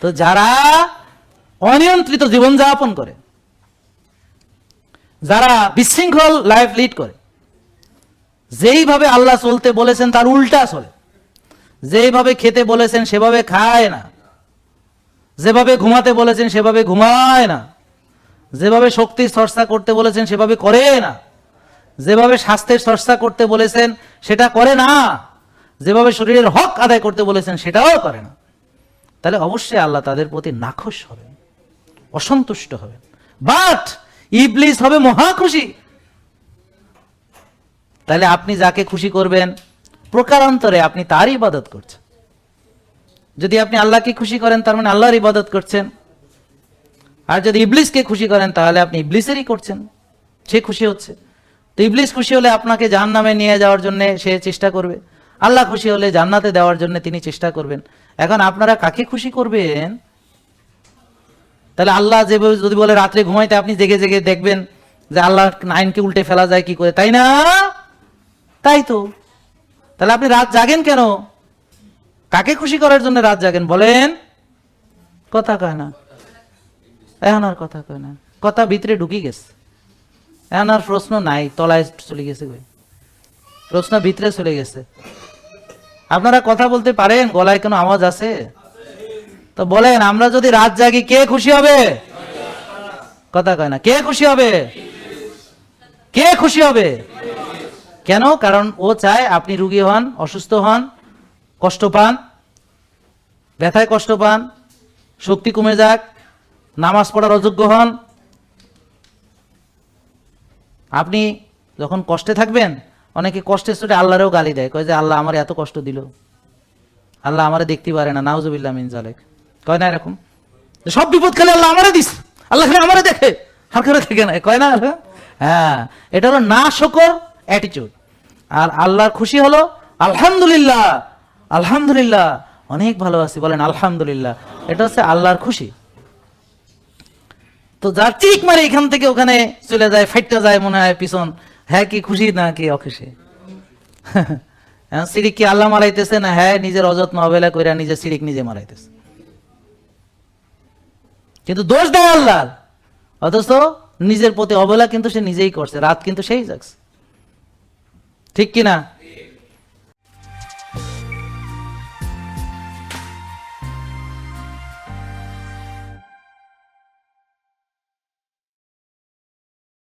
তো যারা অনিয়ন্ত্রিত জীবনযাপন করে, যারা বিশৃঙ্খল লাইফ লিড করে, যেইভাবে আল্লাহ চলতে বলেছেন তার উল্টা চলে। যেইভাবে খেতে বলেছেন সেভাবে খায় না। যেভাবে ঘুমাতে বলেছেন সেভাবে ঘুমায় না। যেভাবে শক্তির চর্চা করতে বলেছেন সেভাবে করে না। যেভাবে স্বাস্থ্যের চর্চা করতে বলেছেন সেটা করে না। যেভাবে শরীরের হক আদায় করতে বলেছেন সেটাও করে না। তাহলে অবশ্যই আল্লাহ তাদের প্রতি নাখোশ হবেন, অসন্তুষ্ট হবেন। বাট ইবলিস হবে মহা খুশি। তাহলে আপনি যাকে খুশি করবেন, প্রকারান্তরে আপনি তার ইবাদত করছেন। যদি আপনি আল্লাহকে খুশি করেন, তার মানে আল্লাহর ইবাদত করছেন। আর যদি ইবলিসকে খুশি করেন, তাহলে আপনি ইবলিসেরই করছেন। সে খুশি হচ্ছে। তো ইবলিস খুশি হলে আপনাকে জাহান নামে নিয়ে যাওয়ার জন্য সে চেষ্টা করবে। আল্লাহ খুশি হলে জান্নাতে দেওয়ার জন্য তিনি চেষ্টা করবেন। এখন আপনারা কাকে খুশি করবেন? তাহলে আল্লাহ যে যদি বলে রাত্রে ঘুমাইতে আপনি জেগে জেগে দেখবেন যে আল্লাহ আইনকে উল্টে ফেলা যায় কি করে, তাই না? তাই তো। তাহলে আপনি রাত জাগেন কেন? কাকে খুশি করার জন্য রাত জাগেন বলেন? কথা কয় না। এখন আর কথা কয় না। কথা ভিতরে ঢুকি গেছে। এখন আর প্রশ্ন নাই, তলায় চলে গেছে। প্রশ্ন ভিতরে চলে গেছে। আপনারা কথা বলতে পারেন? গলায় কোনো আওয়াজ আছে? তো বলেন, আমরা যদি রাত জাগি, কে খুশি হবে? কথা কয় না, কে খুশি হবে? কে খুশি হবে? কেন? কারণ ও চায় আপনি রুগী হন, অসুস্থ হন, কষ্ট পান, ব্যথায় কষ্ট পান, শক্তি কমে যাক, নামাজ পড়ার অযোগ্য হন। আপনি যখন কষ্টে থাকবেন অনেকে কষ্টের চোটে আল্লাহরেও গালি দেয়, কয় যে আল্লাহ আমার এত কষ্ট দিল। আল্লাহ আমারে দেখতে পারে না, নাউজুবিল্লাহ মিন জালেক কয় না এরকম? সব বিপদ খেলে আল্লাহ আমারে দিস আল্লাহ খালি আমারে দেখে, আর করে দেখে না কয় না হ্যাঁ এটা হলো না শকর অ্যাটিটিউড আর আল্লাহর খুশি হলো, আলহামদুলিল্লাহ আলহামদুলিল্লাহ, অনেক ভালো আছি, বলেন আলহামদুলিল্লাহ। এটা হচ্ছে আল্লাহর খুশি। তো যার চিক মারে এখান থেকে ওখানে চলে যায়, ফাইটটা যায় মনে হয় পিছন। হ্যাঁ কি খুশি না কি অখুশি? সিঁড়ি কি আল্লাহ মারাইতেছে না? হ্যাঁ নিজের অযত্ন অবহেলা করে নিজের সিঁড়ি নিজে মারাইতেছে। কিন্তু দোষ দেয় আল্লাহ অথচ নিজের প্রতি অবহেলা কিন্তু সে নিজেই করছে, রাত কিন্তু সেই জাগছে। ঠিক কিনা?